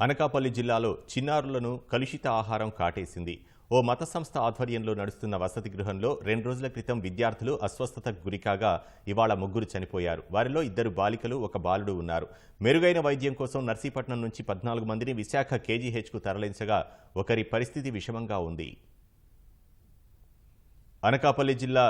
అనకాపల్లి జిల్లాలో చిన్నారులను కలుషిత ఆహారం కాటేసింది. ఓ మత సంస్థ ఆధ్వర్యంలో నడుస్తున్న వసతి గృహంలో రెండు రోజుల క్రితం విద్యార్థులు అస్వస్థతకు గురికాగా ఇవాళ ముగ్గురు చనిపోయారు. వారిలో ఇద్దరు బాలికలు ఒక బాలుడు ఉన్నారు. మెరుగైన వైద్యం కోసం నర్సీపట్నం నుంచి పద్నాలుగు మందిని విశాఖ కేజీహెచ్కు తరలించగా ఒకరి పరిస్థితి విషమంగా ఉంది. అనకాపల్లి జిల్లా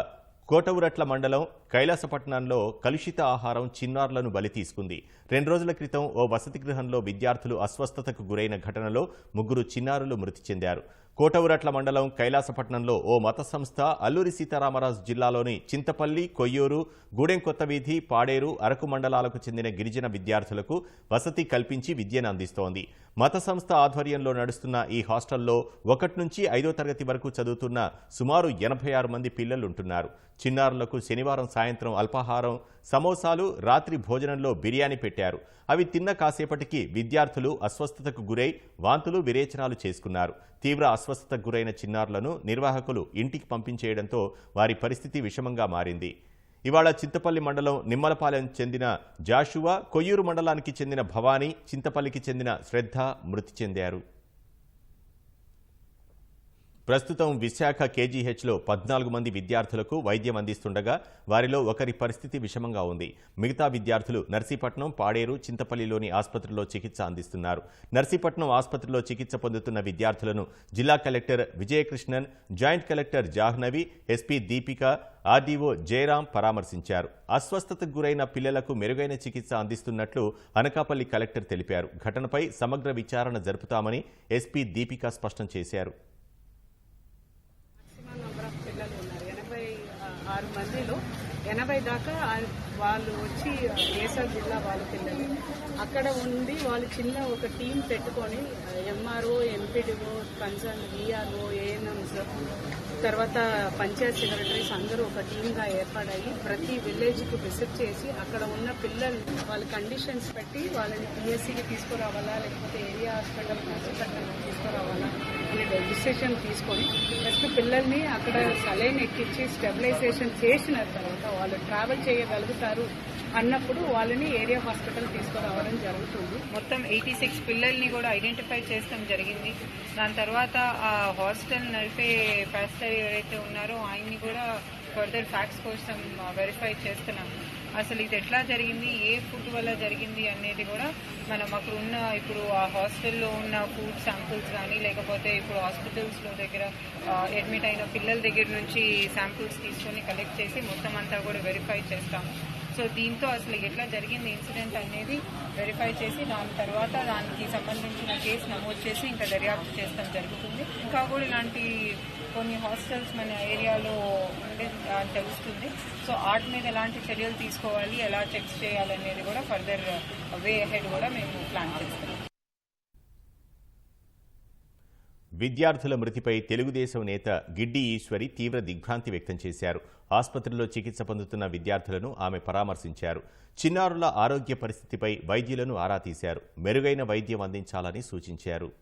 కోటవురట్ల మండలం కైలాసపట్నంలో కలుషిత ఆహారం చిన్నారులను బలి తీసుకుంది. రెండు రోజుల క్రితం ఓ వసతి గృహంలో విద్యార్థులు అస్వస్థతకు గురైన ఘటనలో ముగ్గురు చిన్నారులు మృతి చెందారు. కోటవురట్ల మండలం కైలాసపట్నంలో ఓ మత సంస్థ అల్లూరి సీతారామరాజు జిల్లాలోని చింతపల్లి కొయ్యూరు గూడెం కొత్తవీధి పాడేరు అరకు మండలాలకు చెందిన గిరిజన విద్యార్థులకు వసతి కల్పించి విద్యను అందిస్తోంది. మత సంస్థ ఆధ్వర్యంలో నడుస్తున్న ఈ హాస్టల్లో ఒకటి నుంచి ఐదో తరగతి వరకు చదువుతున్న సుమారు ఎనభై ఆరు మంది పిల్లలుంటున్నారు. చిన్నారులకు శనివారం సాయంత్రం అల్పాహారం సమోసాలు రాత్రి భోజనంలో బిర్యానీ పెట్టారు. అవి తిన్న కాసేపటికి విద్యార్థులు అస్వస్థతకు గురై వాంతులు విరేచనాలు చేసుకున్నారు. తీవ్ర అస్వస్థతకు గురైన చిన్నారులను నిర్వాహకులు ఇంటికి పంపించేయడంతో వారి పరిస్థితి విషమంగా మారింది. ఇవాళ చింతపల్లి మండలం నిమ్మలపాలెం చెందిన జాషువా కొయ్యూరు మండలానికి చెందిన భవానీ చింతపల్లికి చెందిన శ్రద్ధ మృతి చెందారు. ప్రస్తుతం విశాఖ కేజీహెచ్లో పద్నాలుగు మంది విద్యార్థులకు వైద్యం అందిస్తుండగా వారిలో ఒకరి పరిస్థితి విషమంగా ఉంది. మిగతా విద్యార్థులు నర్సీపట్నం పాడేరు చింతపల్లిలోని ఆసుపత్రిలో చికిత్స అందిస్తున్నారు. నర్సీపట్నం ఆసుపత్రిలో చికిత్స పొందుతున్న విద్యార్థులను జిల్లా collector Vijayakrishnan joint collector Jahnavi SP Deepika RDO Jayaram పరామర్శించారు. అస్వస్థతకు గురైన పిల్లలకు మెరుగైన చికిత్స అందిస్తున్నట్లు అనకాపల్లి కలెక్టర్ తెలిపారు. ఘటనపై సమగ్ర విచారణ జరుపుతామని ఎస్పీ దీపిక స్పష్టం చేశారు మాక్సిమం నెంబర్ ఆఫ్ పిల్లలు ఉన్నారు ఎనభై ఆ, ఆరు మందిలో ఎనభై దాకా వాళ్ళు వచ్చి ఏసర్ జిల్లా వాళ్ళ పిల్లలు అక్కడ ఉండి వాళ్ళు చిన్న ఒక టీం పెట్టుకొని MRO MPDO concern ERO ANMs తర్వాత పంచాయత్ సెక్రటరీస్ అందరూ ఒక టీంగా ఏర్పడయి. ప్రతి విలేజ్కి విజిట్ చేసి అక్కడ ఉన్న పిల్లల్ని వాళ్ళ కండిషన్స్ పెట్టి వాళ్ళని పిఎస్సికి తీసుకురావాలా లేకపోతే ఏరియా హాస్పిటల్ రిజిస్ట్రేషన్ తీసుకొని ఫస్ట్ పిల్లల్ని అక్కడ సలైన్ ఎక్కించి స్టెబిలైజేషన్ చేసిన తర్వాత వాళ్ళు ట్రావెల్ చేయగలుగుతారు అన్నప్పుడు వాళ్ళని ఏరియా హాస్పిటల్ తీసుకురావడం జరుగుతుంది. మొత్తం ఎయిటీ సిక్స్ పిల్లల్ని కూడా ఐడెంటిఫై చేస్తాం జరిగింది. దాని తర్వాత ఆ హాస్టల్ నడిపే పాస్టర్ ఎవరైతే ఉన్నారో ఆయన్ని కూడా ఫర్దర్ ఫ్యాక్ట్స్ కోసం uh, వెరిఫై చేస్తున్నాం. అసలు ఇది ఎట్లా జరిగింది? ఏ ఫుడ్ వల్ల జరిగింది అనేది కూడా మనం అక్కడ ఉన్న ఇప్పుడు ఆ హాస్టల్లో ఉన్న ఫుడ్ శాంపుల్స్ కానీ లేకపోతే ఇప్పుడు హాస్పిటల్స్లో దగ్గర అడ్మిట్ అయిన పిల్లల దగ్గర నుంచి శాంపుల్స్ తీసుకొని కలెక్ట్ చేసి మొత్తం అంతా కూడా వెరిఫై చేస్తాము. సో దీంతో అసలు ఎట్లా జరిగింది ఇన్సిడెంట్ అనేది వెరిఫై చేసి దాని తర్వాత దానికి సంబంధించిన కేసు నమోదు చేసి ఇంకా దర్యాప్తు చేస్తాం జరుగుతుంది. ఇంకా కూడా ఇలాంటి కొన్ని హాస్టల్స్ మన ఏరియాలో ఉండే అని తెలుస్తుంది. సో ఆర్ట్ మీద ఎలాంటి చర్యలు తీసుకోవాలి ఎలా చెక్స్ చేయాలనేది కూడా ఫర్దర్ వే అహెడ్ కూడా మేము ప్లాన్ చేస్తాం. విద్యార్థుల మృతిపై తెలుగుదేశం నేత గిడ్డి ఈశ్వరి తీవ్ర దిగ్భ్రాంతి వ్యక్తం చేశారు. ఆసుపత్రిలో చికిత్స పొందుతున్న విద్యార్థులను ఆమె పరామర్శించారు. చిన్నారుల ఆరోగ్య పరిస్థితిపై వైద్యులను ఆరా తీశారు. మెరుగైన వైద్యం అందించాలని సూచించారు.